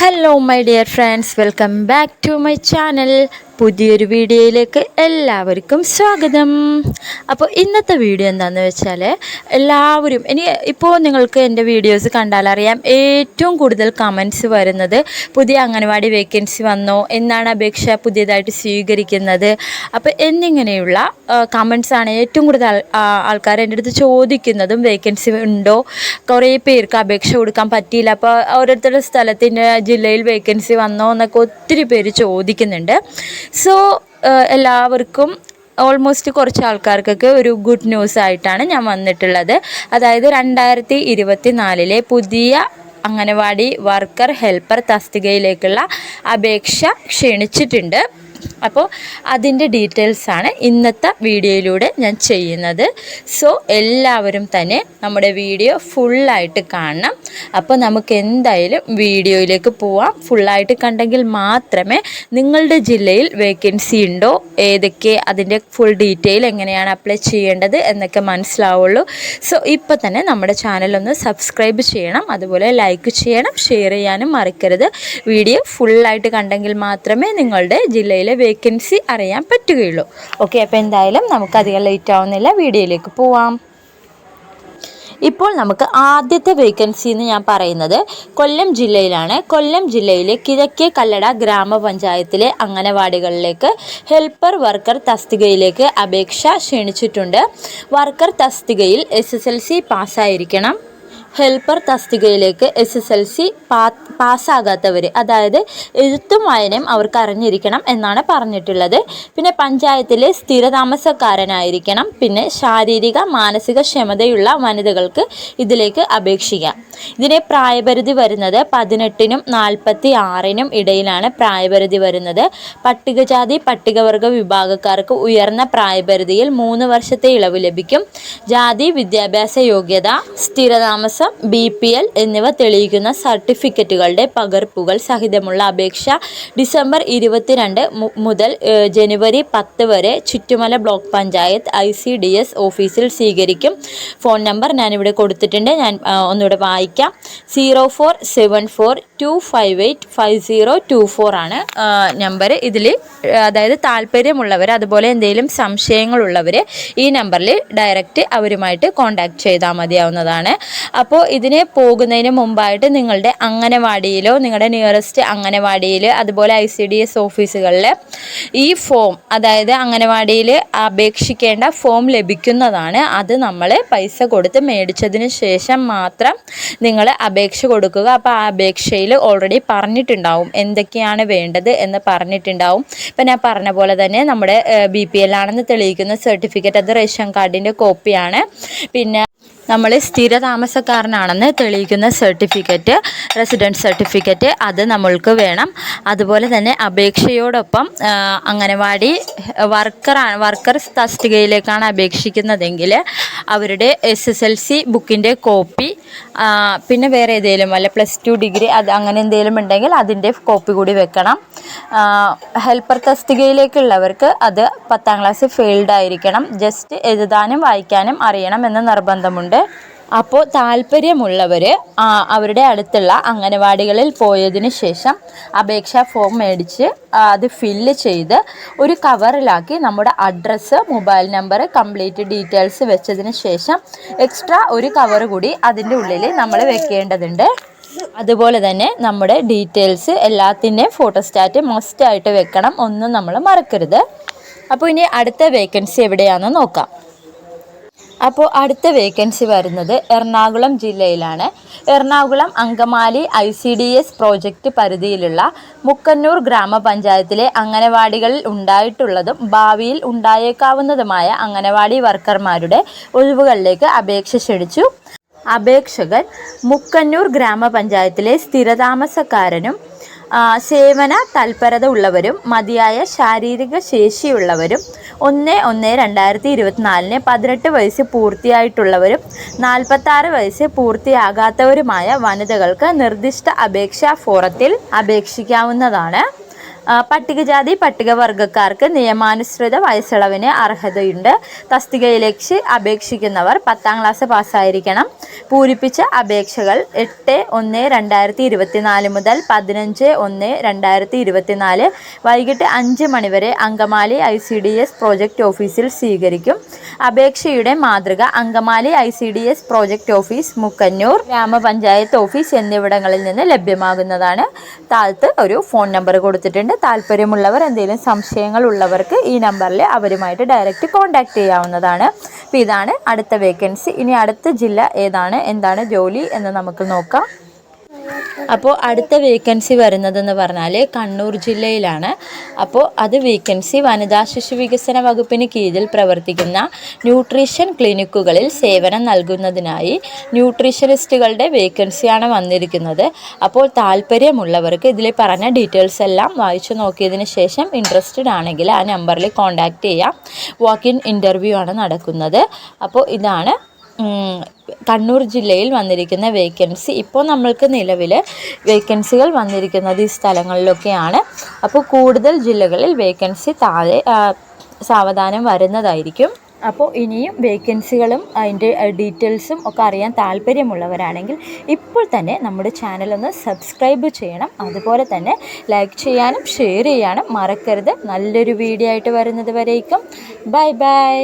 hello my dear friends welcome back to my channel പുതിയൊരു വീഡിയോയിലേക്ക് എല്ലാവർക്കും സ്വാഗതം. അപ്പോൾ ഇന്നത്തെ വീഡിയോ എന്താണെന്ന് വെച്ചാൽ എല്ലാവരും ഇനി ഇപ്പോൾ നിങ്ങൾക്ക് എന്റെ വീഡിയോസ് കണ്ടാലറിയാം ഏറ്റവും കൂടുതൽ കമൻസ് വരുന്നത് പുതിയ അംഗനവാടി വേക്കൻസി വന്നോ എന്നാണ് അപേക്ഷ പുതിയതായിട്ട് സ്വീകരിക്കുന്നത്. അപ്പോൾ എന്നിങ്ങനെയുള്ള കമൻസാണ് ഏറ്റവും കൂടുതൽ ആൾക്കാർ എന്റെ അടുത്ത് ചോദിക്കുന്നതും വേക്കൻസി ഉണ്ടോ? കുറേ പേർക്ക് അപേക്ഷ കൊടുക്കാൻ പറ്റിയില്ല. അപ്പോൾ ഓരോരുത്തരുടെ സ്ഥലത്തിന്റെ ജില്ലയിൽ വേക്കൻസി വന്നോ എന്നൊക്കെ ഒത്തിരി പേര് ചോദിക്കുന്നുണ്ട്. സോ എല്ലാവർക്കും ഓൾമോസ്റ്റ് കുറച്ച് ആൾക്കാർക്കൊക്കെ ഒരു ഗുഡ് ന്യൂസ് ആയിട്ടാണ് ഞാൻ വന്നിട്ടുള്ളത്. അതായത് രണ്ടായിരത്തി ഇരുപത്തി നാലിലെ പുതിയ അംഗനവാടി വർക്കർ ഹെൽപ്പർ തസ്തികയിലേക്കുള്ള അപേക്ഷ ക്ഷണിച്ചിട്ടുണ്ട്. അപ്പോൾ അതിന്റെ ഡീറ്റെയിൽസാണ് ഇന്നത്തെ വീഡിയോയിലൂടെ ഞാൻ ചെയ്യുന്നത്. സോ എല്ലാവരും തന്നെ നമ്മുടെ വീഡിയോ ഫുള്ളായിട്ട് കാണണം. അപ്പോൾ നമുക്ക് എന്തായാലും വീഡിയോയിലേക്ക് പോവാം. ഫുള്ളായിട്ട് കണ്ടെങ്കിൽ മാത്രമേ നിങ്ങളുടെ ജില്ലയിൽ വേക്കൻസി ഉണ്ടോ? ഏതൊക്കെ അതിന്റെ ഫുൾ ഡീറ്റെയിൽ എങ്ങനെയാണ് അപ്ലൈ ചെയ്യേണ്ടത് എന്നൊക്കെ മനസ്സിലാവുള്ളൂ. സോ ഇപ്പോൾ തന്നെ നമ്മുടെ ചാനലൊന്ന് സബ്സ്ക്രൈബ് ചെയ്യണം. അതുപോലെ ലൈക്ക് ചെയ്യണം. ഷെയർ ചെയ്യാനും മറക്കരുത്. വീഡിയോ ഫുള്ളായിട്ട് കണ്ടെങ്കിൽ മാത്രമേ നിങ്ങളുടെ ജില്ലയിലെ വേക്കൻസി അറിയാൻ പറ്റുകയുള്ളൂ. ഓക്കെ അപ്പോൾ എന്തായാലും നമുക്ക് അധികം ലേറ്റ് ആവുന്നില്ല. വീഡിയോയിലേക്ക് പോവാം. ഇപ്പോൾ നമുക്ക് ആദ്യത്തെ വേക്കൻസി എന്ന് ഞാൻ പറയുന്നത് കൊല്ലം ജില്ലയിലാണ്. കൊല്ലം ജില്ലയിലെ കിഴക്കേ കല്ലട ഗ്രാമപഞ്ചായത്തിലെ അംഗനവാടികളിലേക്ക് ഹെൽപ്പർ വർക്കർ തസ്തികയിലേക്ക് അപേക്ഷ ക്ഷണിച്ചിട്ടുണ്ട്. വർക്കർ തസ്തികയിൽ എസ് എസ് എൽ സി പാസ്സായിരിക്കണം ഹെൽപ്പർ തസ്തികയിലേക്ക് എസ് എസ് എൽ സി പാ പാസ്സാകാത്തവർ അതായത് എഴുത്തും വായനയും അവർക്ക് അറിഞ്ഞിരിക്കണം എന്നാണ് പറഞ്ഞിട്ടുള്ളത്. പിന്നെ പഞ്ചായത്തിലെ സ്ഥിരതാമസക്കാരനായിരിക്കണം. പിന്നെ ശാരീരിക മാനസിക ക്ഷമതയുള്ള വനിതകൾക്ക് ഇതിലേക്ക് അപേക്ഷിക്കാം. ഇതിനെ പ്രായപരിധി വരുന്നത് പതിനെട്ടിനും നാൽപ്പത്തി ആറിനും ഇടയിലാണ് പ്രായപരിധി വരുന്നത്. പട്ടികജാതി പട്ടികവർഗ വിഭാഗക്കാർക്ക് ഉയർന്ന പ്രായപരിധിയിൽ മൂന്ന് വർഷത്തെ ഇളവ് ലഭിക്കും. ജാതി വിദ്യാഭ്യാസ യോഗ്യത സ്ഥിരതാമസം ബി പി എൽ എന്നിവ തെളിയിക്കുന്ന സർട്ടിഫിക്കറ്റുകളുടെ പകർപ്പുകൾ സഹിതമുള്ള അപേക്ഷ ഡിസംബർ ഇരുപത്തിരണ്ട് മുതൽ ജനുവരി പത്ത് വരെ Chuttumala block panchayat I C D S ഓഫീസിൽ സ്വീകരിക്കും. ഫോൺ നമ്പർ ഞാനിവിടെ കൊടുത്തിട്ടുണ്ട്. ഞാൻ ഒന്നുകൂടെ വായിക്കാം. Zero four seven four two five eight five zero two four ആണ് നമ്പർ. ഇതിൽ അതായത് താല്പര്യമുള്ളവർ അതുപോലെ എന്തെങ്കിലും സംശയങ്ങളുള്ളവർ ഈ നമ്പറിൽ ഡയറക്റ്റ് അവരുമായിട്ട് കോൺടാക്ട് ചെയ്താൽ മതിയാവുന്നതാണ്. അപ്പോൾ ഇതിന് പോകുന്നതിന് മുമ്പായിട്ട് നിങ്ങളുടെ അംഗനവാടിയിലോ നിങ്ങളുടെ നിയറസ്റ്റ് അംഗനവാടിയിൽ അതുപോലെ ഐ സി ഡി എസ് ഓഫീസുകളിൽ ഈ ഫോം അതായത് അംഗനവാടിയിൽ അപേക്ഷിക്കേണ്ട ഫോം ലഭിക്കുന്നതാണ്. അത് നമ്മൾ പൈസ കൊടുത്ത് മേടിച്ചതിന് ശേഷം മാത്രം നിങ്ങൾ അപേക്ഷ കൊടുക്കുക. അപ്പോൾ ആ അപേക്ഷയിൽ ഓൾറെഡി പറഞ്ഞിട്ടുണ്ടാവും എന്തൊക്കെയാണ് വേണ്ടത് എന്ന് പറഞ്ഞിട്ടുണ്ടാവും. ഇപ്പം ഞാൻ പറഞ്ഞ പോലെ തന്നെ നമ്മുടെ ബി പി എൽ ആണെന്ന് തെളിയിക്കുന്ന സർട്ടിഫിക്കറ്റ് അത് റേഷൻ കാർഡിന്റെ കോപ്പിയാണ് പിന്നെ നമ്മൾ സ്ഥിര താമസക്കാരനാണെന്ന് തെളിയിക്കുന്ന സർട്ടിഫിക്കറ്റ് റെസിഡൻസ് സർട്ടിഫിക്കറ്റ് അത് നമ്മൾക്ക് വേണം. അതുപോലെ തന്നെ അപേക്ഷയോടൊപ്പം അംഗനവാടി വർക്കറാണ് വർക്കർ തസ്തികയിലേക്കാണ് അപേക്ഷിക്കുന്നതെങ്കിൽ അവരുടെ എസ് എസ് എൽ സി ബുക്കിന്റെ കോപ്പി പിന്നെ വേറെ ഏതെങ്കിലും അല്ല പ്ലസ് ടു ഡിഗ്രി അത് അങ്ങനെ എന്തെങ്കിലും ഉണ്ടെങ്കിൽ അതിന്റെ കോപ്പി കൂടി വെക്കണം. ഹെൽപ്പർ തസ്തികയിലേക്കുള്ളവർക്ക് അത് പത്താം ക്ലാസ് ഫെയിൽഡ് ആയിരിക്കണം. ജസ്റ്റ് എഴുതാനും വായിക്കാനും അറിയണം എന്ന് നിർബന്ധമുണ്ട്. അപ്പോൾ താല്പര്യമുള്ളവർ അവരുടെ അടുത്തുള്ള അംഗനവാടികളിൽ പോയതിന് ശേഷം അപേക്ഷാ ഫോം മേടിച്ച് അത് ഫില്ല് ചെയ്ത് ഒരു കവറിലാക്കി നമ്മുടെ address mobile number complete details വെച്ചതിന് ശേഷം എക്സ്ട്രാ ഒരു കവർ കൂടി അതിന്റെ ഉള്ളിൽ നമ്മൾ വെക്കേണ്ടതുണ്ട്. അതുപോലെ തന്നെ നമ്മുടെ ഡീറ്റെയിൽസ് എല്ലാത്തിന്റെയും ഫോട്ടോസ്റ്റാറ്റ് മസ്റ്റായിട്ട് വെക്കണം ഒന്നും നമ്മൾ മറക്കരുത്. അപ്പോൾ ഇനി അടുത്ത വേക്കൻസി എവിടെയാണെന്ന് നോക്കാം. അപ്പോൾ അടുത്ത വേക്കൻസി വരുന്നത് എറണാകുളം ജില്ലയിലാണ്. Ernakulam Angamaly I C D S project പരിധിയിലുള്ള മുക്കന്നൂർ ഗ്രാമപഞ്ചായത്തിലെ അംഗനവാടികളിൽ ഉണ്ടായിട്ടുള്ളതും ഭാവിയിൽ ഉണ്ടായേക്കാവുന്നതുമായ അംഗനവാടി വർക്കർമാരുടെ ഒഴിവുകളിലേക്ക് അപേക്ഷ ക്ഷണിച്ചു. അപേക്ഷകൻ മുക്കന്നൂർ ഗ്രാമപഞ്ചായത്തിലെ സ്ഥിരതാമസക്കാരനും സേവന തൽപരത ഉള്ളവരും മതിയായ ശാരീരിക ശേഷിയുള്ളവരും ഒന്ന് ഒന്ന് രണ്ടായിരത്തി ഇരുപത്തിനാലിന് പതിനെട്ട് വയസ്സ് പൂർത്തിയായിട്ടുള്ളവരും നാൽപ്പത്താറ് വയസ്സ് പൂർത്തിയാകാത്തവരുമായ വനിതകൾക്ക് നിർദ്ദിഷ്ട അപേക്ഷാ ഫോറത്തിൽ അപേക്ഷിക്കാവുന്നതാണ്. പട്ടികജാതി പട്ടികവർഗക്കാർക്ക് നിയമാനുസൃത വയസ്സിളവിന് അർഹതയുണ്ട്. തസ്തികയിലേക്ക് അപേക്ഷിക്കുന്നവർ പത്താം ക്ലാസ് പാസ്സായിരിക്കണം. പൂരിപ്പിച്ച അപേക്ഷകൾ എട്ട് ഒന്ന് രണ്ടായിരത്തി ഇരുപത്തിനാല് മുതൽ പതിനഞ്ച് ഒന്ന് രണ്ടായിരത്തി ഇരുപത്തിനാല് വൈകിട്ട് അഞ്ച് മണിവരെ Angamaly I C D S project ഓഫീസിൽ സ്വീകരിക്കും. അപേക്ഷയുടെ മാതൃക Angamaly I C D S project office Mookkannoor ഗ്രാമപഞ്ചായത്ത് ഓഫീസ് എന്നിവിടങ്ങളിൽ നിന്ന് ലഭ്യമാകുന്നതാണ്. താഴത്ത് ഒരു ഫോൺ നമ്പർ കൊടുത്തിട്ടുണ്ട്. താല്പര്യമുള്ളവർ എന്തെങ്കിലും സംശയങ്ങൾ ഉള്ളവർക്ക് ഈ നമ്പറിൽ അവരുമായിട്ട് ഡയറക്റ്റ് കോൺടാക്റ്റ് ചെയ്യാവുന്നതാണ്. അപ്പോൾ ഇതാണ് അടുത്ത വേക്കൻസി ഇനി അടുത്ത ജില്ല ഏതാണ്? എന്താണ് ജോലി എന്ന് നമുക്ക് നോക്കാം. അപ്പോൾ അടുത്ത വേക്കൻസി വരുന്നതെന്ന് പറഞ്ഞാൽ കണ്ണൂർ ജില്ലയിലാണ്. അപ്പോൾ അത് വേക്കൻസി വനിതാ ശിശു വികസന വകുപ്പിന് കീഴിൽ പ്രവർത്തിക്കുന്ന ന്യൂട്രീഷൻ ക്ലിനിക്കുകളിൽ സേവനം നൽകുന്നതിനായി ന്യൂട്രീഷനിസ്റ്റുകളുടെ വേക്കൻസിയാണ് വന്നിരിക്കുന്നത്. അപ്പോൾ താല്പര്യമുള്ളവർക്ക് ഇതിൽ പറഞ്ഞ ഡീറ്റെയിൽസ് എല്ലാം വായിച്ചു നോക്കിയതിന് ശേഷം ഇൻട്രസ്റ്റഡ് ആണെങ്കിൽ ആ നമ്പറിൽ കോൺടാക്റ്റ് ചെയ്യാം. വാക്ക് ഇൻ ഇന്റർവ്യൂ ആണ് നടക്കുന്നത്. അപ്പോൾ ഇതാണ് കണ്ണൂർ ജില്ലയിൽ വന്നിരിക്കുന്ന വേക്കൻസി ഇപ്പോൾ നമ്മൾക്ക് നിലവിൽ വേക്കൻസികൾ വന്നിരിക്കുന്നത് ഈ സ്ഥലങ്ങളിലൊക്കെയാണ്. അപ്പോൾ കൂടുതൽ ജില്ലകളിൽ വേക്കൻസി താഴെ സാവധാനം വരുന്നതായിരിക്കും. അപ്പോൾ ഇനിയും വേക്കൻസികളും അതിന്റെ ഡീറ്റെയിൽസും ഒക്കെ അറിയാൻ താല്പര്യമുള്ളവരാണെങ്കിൽ ഇപ്പോൾ തന്നെ നമ്മുടെ ചാനലൊന്ന് സബ്സ്ക്രൈബ് ചെയ്യണം. അതുപോലെ തന്നെ ലൈക്ക് ചെയ്യാനും ഷെയർ ചെയ്യാനും മറക്കരുത്. നല്ലൊരു വീഡിയോ ആയിട്ട് വരുന്നത് വരേക്കും. Bye bye